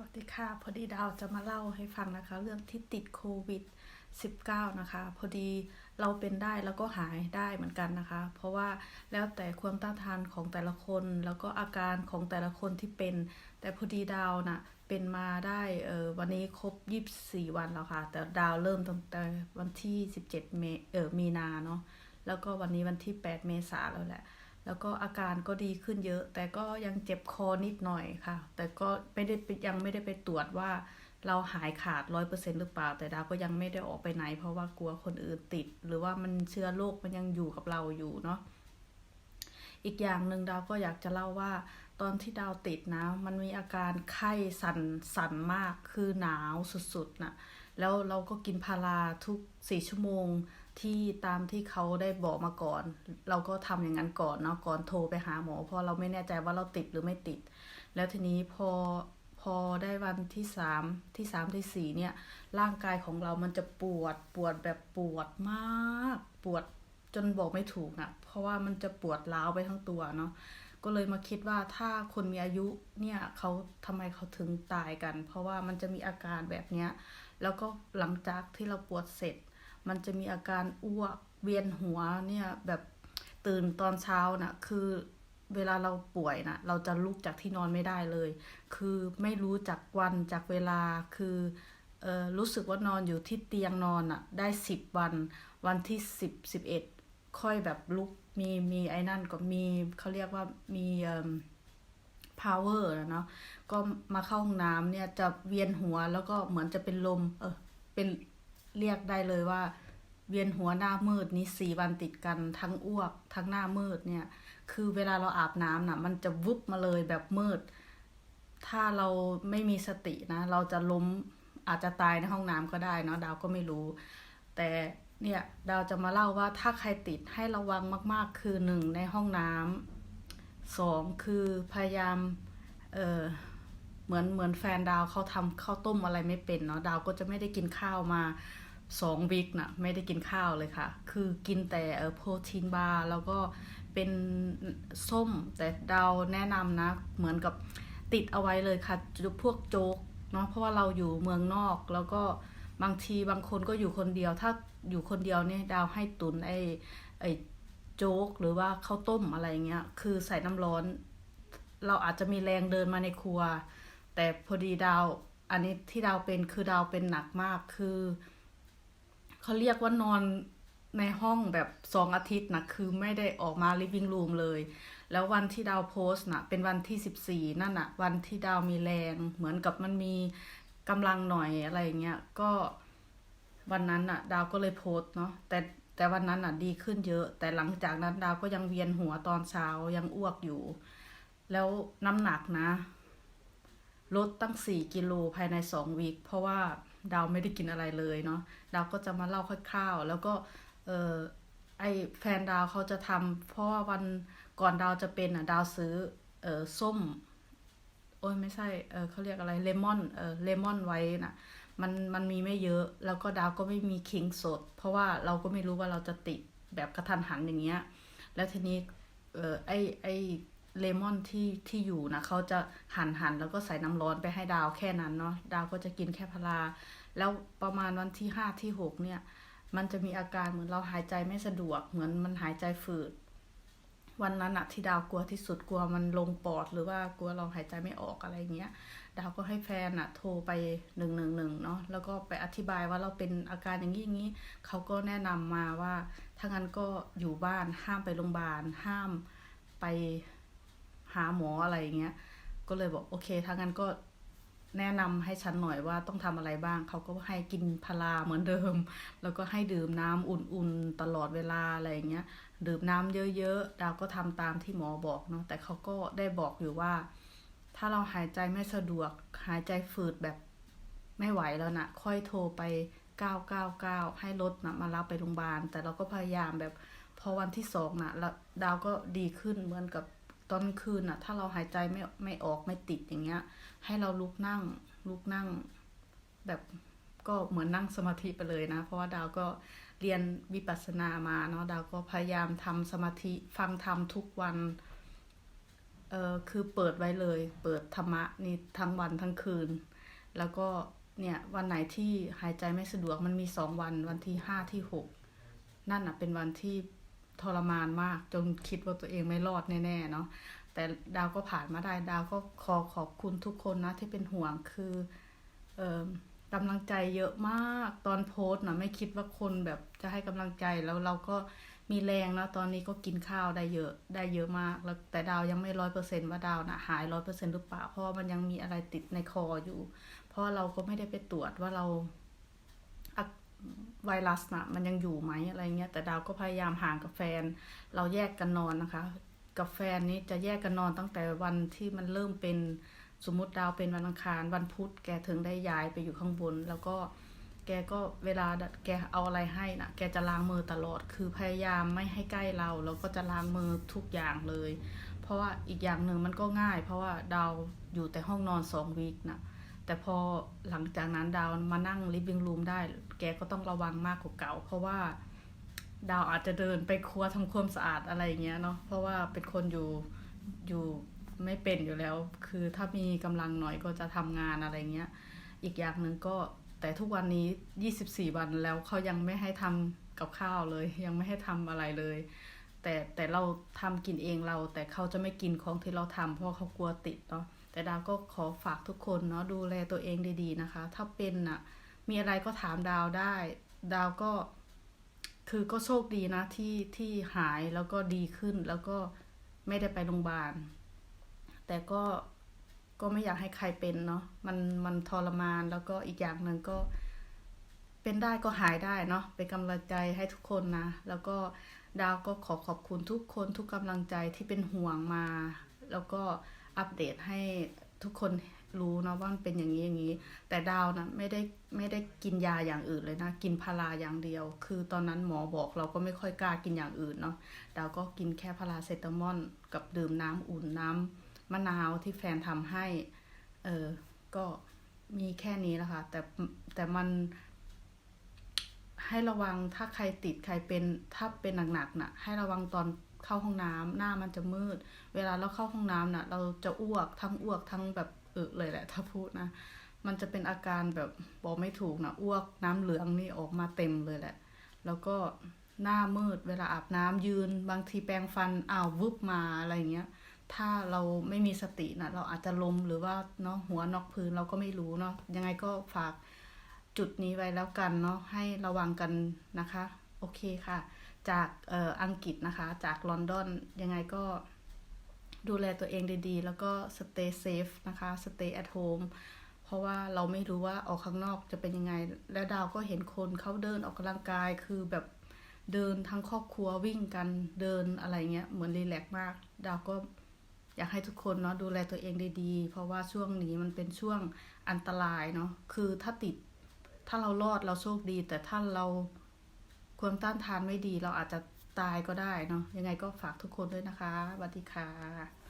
วัสดีค่ะ พอดีดาวจะมาเล่าให้ฟังนะคะ เรื่องที่ติดโควิด 19 นะคะ พอดีเราเป็นได้แล้วก็หายได้เหมือนกันนะคะ เพราะว่าแล้วแต่ความต้านทานของแต่ละคนแล้วก็อาการของแต่ละคนที่เป็น แต่พอดีดาวน่ะเป็นมาได้เออวันนี้ครบ 24 วันแล้วค่ะ แต่ดาวเริ่มตั้งแต่วันที่ 17 เมเออมีนาเนาะแล้วก็วันนี้วันที่ 8 เมษาแล้วแหละ แล้วก็อาการก็ดีขึ้นเยอะ แต่ก็ยังเจ็บคอนิดหน่อยค่ะ แต่ก็ไม่ได้ไปยังไม่ได้ไปตรวจว่าเราหายขาดร้อยเปอร์เซ็นหรือเปล่า แต่ดาวก็ยังไม่ได้ออกไปไหน เพราะว่ากลัวคนอื่นติด หรือว่ามันเชื้อโรคมันยังอยู่กับเราอยู่เนาะอีกอย่างหนึ่งดาวก็อยากจะเล่าว่า ตอนที่ดาวติดนะ มันมีอาการไข้สั่นสั่นมากคือหนาวสุดๆน่ะ แล้วเราก็กินพาราทุกสี่ชั่วโมงที่ตามที่เขาได้บอกมาก่อน เราก็ทำอย่างนั้นก่อนเนาะก่อนโทรไปหาหมอเพราะเราไม่แน่ใจว่าเราติดหรือไม่ติด แล้วทีนี้พอพอได้วันที่สามที่สามที่สี่เนี่ย ร่างกายของเรามันจะปวดปวดแบบปวดมาก ปวดจนบอกไม่ถูกนะเพราะว่ามันจะปวดร้าวไปทั้งตัวเนาะก็เลยมาคิดว่าถ้าคนมีอายุเนี่ยเขาทำไมเขาถึงตายกัน เพราะว่ามันจะมีอาการแบบเนี้ย แล้วก็หลังจากที่เราปวดเสร็จ มันจะมีอาการอ้วกเวียนหัวเนี่ยแบบตื่นตอนเช้านะ่ะคือเวลาเราป่วยนะ่ะเราจะลุกจากที่นอนไม่ได้เลย คือไม่รู้จากวันจากเวลาคือเออรู้สึกว่านอนอยู่ที่เตียงนอนอะ่ะได้สิบวัน วันที่สิบสิบเอ็ดค่อยแบบลุกมีมีไอ้นั่นก็มีเขาเรียกว่ามีเอ่อ power นะเนาะก็มาเข้าห้องน้ำเนี่ยจะเวียนหัวแล้วก็เหมือนจะเป็นลม เออเป็นเรียกได้เลยว่า เวียนหัวหน้ามืดนี้สี่วันติดกันทั้งอ้วก ทั้งหน้ามืดเนี่ย คือเวลาเราอาบน้ำน่ะ มันจะวุบมาเลยแบบมืด ถ้าเราไม่มีสตินะ เราจะล้มอาจจะตายในห้องน้ำก็ได้เนาะดาวก็ไม่รู้ แต่เนี่ยดาวจะมาเล่าว่าถ้าใครติดให้ระวังมาก ๆ คือหนึ่งในห้องน้ำ สองคือพยายามเออเหมือนเหมือนแฟนดาวเขาทำข้าวต้มอะไรไม่เป็นเนาะดาวก็จะไม่ได้กินข้าวมาสองวิกนะไม่ได้กินข้าวเลยค่ะ คือกินแต่โปรตีนบาร์แล้วก็เป็นส้มแต่ดาวแนะนำนะ เหมือนกับติดเอาไว้เลยค่ะพวกโจ๊กเนาะเพราะว่าเราอยู่เมืองนอกแล้วก็บางทีบางคนก็อยู่คนเดียว ถ้าอยู่คนเดียวเนี่ยดาวให้ตุนไอ้ไอ้ โจ๊กหรือว่าข้าวต้มอะไรเงี้ย คือใส่น้ำร้อน เราอาจจะมีแรงเดินมาในครัว แต่พอดีดาว อันนี้ที่ดาวเป็นคือดาวเป็นหนักมากคือเขาเรียกว่านอนในห้องแบบสองอาทิตย์นะคือไม่ได้ออกมา living room เลย แล้ววันที่ดาวโพสต์นะเป็นวันที่สิบสี่นั่นนะวันที่ดาวมีแรงเหมือนกับมันมีกำลังหน่อยอะไรเงี้ยก็วันนั้นน่ะดาวก็เลยโพส์เนาะแต่ แต่วันนั้นน่ะดีขึ้นเยอะ แต่หลังจากนั้นดาวก็ยังเวียนหัวตอนเช้ายังอ้วกอยู่ แล้วน้ำหนักนะ ลดตั้งสี่กิโลภายในสองวีคเพราะว่าดาวไม่ได้กินอะไรเลยเนาะดาวก็จะมาเล่าคร่าวๆ แล้วก็เออไอแฟนดาวเขาจะทำเพราะว่าวันก่อนดาวจะเป็นอะดาวซื้อเออส้ม โอ้ยไม่ใช่เออเขาเรียกอะไรเลมอนเออเลมอนไว้น่ะ มันมันมีไม่เยอะ แล้วก็ดาวก็ไม่มีคิงสด เพราะว่าเราก็ไม่รู้ว่าเราจะติดแบบกระทันหันอย่างเงี้ย แล้วทีนี้เออไอไอเลมอนที่ที่อยู่นะเขาจะหั่นหั่นแล้วก็ใส่น้ำร้อนไปให้ดาวแค่นั้นเนาะดาวก็จะกินแค่พาราแล้วประมาณวันที่ห้าที่หกเนี่ย มันจะมีอาการเหมือนเราหายใจไม่สะดวกเหมือนมันหายใจฝืด วันนั้นอะที่ดาวกลัวที่สุดกลัวมันลงปอดหรือว่ากลัวเราหายใจไม่ออกอะไรเงี้ย ดาวก็ให้แฟนอะโทรไปหนึ่งหนึ่งหนึ่งเนาะแล้วก็ไปอธิบายว่าเราเป็นอาการอย่างนี้อย่างนี้เขาก็แนะนำมาว่าถ้างั้นก็อยู่บ้านห้ามไปโรงพยาบาลห้ามไปหาหมออะไรเงี้ย ก็เลยบอกโอเคถ้างั้นก็ แนะนำให้ฉันหน่อยว่าต้องทำอะไรบ้าง เขาก็ให้กินพาราเหมือนเดิม แล้วก็ให้ดื่มน้ำอุ่นๆตลอดเวลาอะไรอย่างเงี้ย ดื่มน้ำเยอะๆ ดาวก็ทำตามที่หมอบอกเนาะ แต่เขาก็ได้บอกอยู่ว่า ถ้าเราหายใจไม่สะดวก หายใจฝืดแบบไม่ไหวแล้วนะค่อยโทรไป 999 ให้รถนะมารับไปโรงพยาบาล แต่เราก็พยายามแบบพอวันที่สองนะแล้วดาวก็ดีขึ้นเหมือนกับ ตอนคืนน่ะถ้าเราหายใจไม่ไม่ออกไม่ติดอย่างเงี้ย ให้เราลุกนั่งลุกนั่ง แบบก็เหมือนนั่งสมาธิไปเลยนะ เพราะว่าดาวก็เรียนวิปัสสนามาเนาะดาวก็พยายามทำสมาธิฟังธรรมทุกวันเออคือเปิดไว้เลย เปิดธรรมะนี่ทั้งวันทั้งคืน แล้วก็เนี่ยวันไหนที่หายใจไม่สะดวกมันมีสองวันวันที่ห้าที่หกนั่นน่ะเป็นวันที่ ทรมานมาก จนคิดว่าตัวเองไม่รอดแน่ๆเนาะแต่ดาวก็ผ่านมาได้ดาวก็ขอขอบคุณทุกคนนะที่เป็นห่วงคือเออกำลังใจเยอะมากตอนโพสต์นะไม่คิดว่าคนแบบจะให้กำลังใจแล้วเราก็มีแรงนะตอนนี้ก็กินข้าวได้เยอะได้เยอะมากแล้วแต่ดาวยังไม่ร้อยเปอร์เซ็นต์ว่าดาวนะหายร้อยเปอร์เซ็นต์หรือเปล่าเพราะมันยังมีอะไรติดในคออยู่ เพราะเราก็ไม่ได้ไปตรวจว่าเรา ไวรัสนะมันยังอยู่ไหมอะไรเงี้ยแต่ดาวก็พยายามห่างกับแฟน เราแยกกันนอนนะคะ กับแฟนนี้จะแยกกันนอนตั้งแต่วันที่มันเริ่มเป็นสมมติดาวเป็นวันอังคาร วันพุธแกถึงได้ย้ายไปอยู่ข้างบน แล้วก็แกก็เวลาแกเอาอะไรให้นะแกจะล้างมือตลอด คือพยายามไม่ให้ใกล้เรา แล้วก็จะล้างมือทุกอย่างเลย เพราะว่าอีกอย่างหนึ่งมันก็ง่าย เพราะว่าดาวอยู่แต่ห้องนอนสองวีคนะแต่พอหลังจากนั้นดาวมานั่งลิฟวิ่งรูมได้ แกก็ต้องระวังมากกว่าเก่า เพราะว่าดาวอาจจะเดินไปครัวทำความสะอาดอะไรเงี้ยเนาะเพราะว่าเป็นคนอยู่อยู่ไม่เป็นอยู่แล้ว คือถ้ามีกำลังหน่อยก็จะทำงานอะไรเงี้ย อีกอย่างหนึ่งก็แต่ทุกวันนี้ 24 วันแล้วเขายังไม่ให้ทำกับข้าวเลย ยังไม่ให้ทำอะไรเลย แต่แต่เราทำกินเองเรา แต่เขาจะไม่กินของที่เราทำเพราะเขากลัวติดเนาะแต่ดาวก็ขอฝากทุกคนเนาะดูแลตัวเองดีๆนะคะ ถ้าเป็นน่ะ มีอะไรก็ถามดาวได้ ดาวก็คือก็โชคดีนะที่ที่หายแล้วก็ดีขึ้นแล้วก็ไม่ได้ไปโรงพยาบาล แต่ก็ก็ไม่อยากให้ใครเป็นเนาะมันมันทรมานแล้วก็อีกอย่างหนึ่งก็ เป็นได้ก็หายได้เนาะเป็นกำลังใจให้ทุกคนนะ แล้วก็ดาวก็ขอขอบคุณทุกคนทุกกำลังใจที่เป็นห่วงมา แล้วก็อัปเดตให้ทุกคนรู้นะว่ามันเป็นอย่างนี้อย่างนี้ แต่ดาวนะไม่ได้ไม่ได้กินยาอย่างอื่นเลยนะ กินพาราอย่างเดียว คือตอนนั้นหมอบอกเราก็ไม่ค่อยกล้ากินอย่างอื่นเนาะดาวก็กินแค่พาราเซตามอลกับดื่มน้ำอุ่นน้ำมะนาวที่แฟนทำให้ เออก็มีแค่นี้แหละค่ะแต่แต่มันให้ระวังถ้าใครติดใครเป็นถ้าเป็นหนักๆน่ะ ให้ระวังตอนเข้าห้องน้ำหน้ามันจะมืด เวลาเราเข้าห้องน้ำน่ะ เราจะอ้วกทั้งอ้วกทั้งแบบ เลยแหละ ถ้าพูดนะ มันจะเป็นอาการแบบบอกไม่ถูกนะอ้วกน้ำเหลืองนี่ออกมาเต็มเลยแหละ แล้วก็หน้ามืดเวลาอาบน้ำยืน บางทีแปรงฟันอ้าววึบมาอะไรเงี้ย ถ้าเราไม่มีสตินะเราอาจจะล้มหรือว่าเนาะหัวนอกพื้นเราก็ไม่รู้เนาะยังไงก็ฝากจุดนี้ไว้แล้วกันเนาะให้ระวังกันนะคะ โอเคค่ะ จากอออังกฤษนะคะ จากลอนดอนยังไงก็ ดูแลตัวเองดีๆ แล้วก็ stay safe นะคะ stay at home เพราะว่าเราไม่รู้ว่าออกข้างนอกจะเป็นยังไง แล้วดาวก็เห็นคนเขาเดินออกกำลังกายคือแบบเดินทั้งครอบครัววิ่งกันเดินอะไรเงี้ยเหมือนรีแลกซ์มาก ดาวก็อยากให้ทุกคนเนาะดูแลตัวเองดีๆ เพราะว่าช่วงนี้มันเป็นช่วงอันตรายเนาะคือถ้าติดถ้าเรารอดเราโชคดี แต่ถ้าเราความต้านทานไม่ดี เราอาจจะ ตายก็ได้เนาะยังไงก็ฝากทุกคนด้วยนะคะสวัสดีค่ะ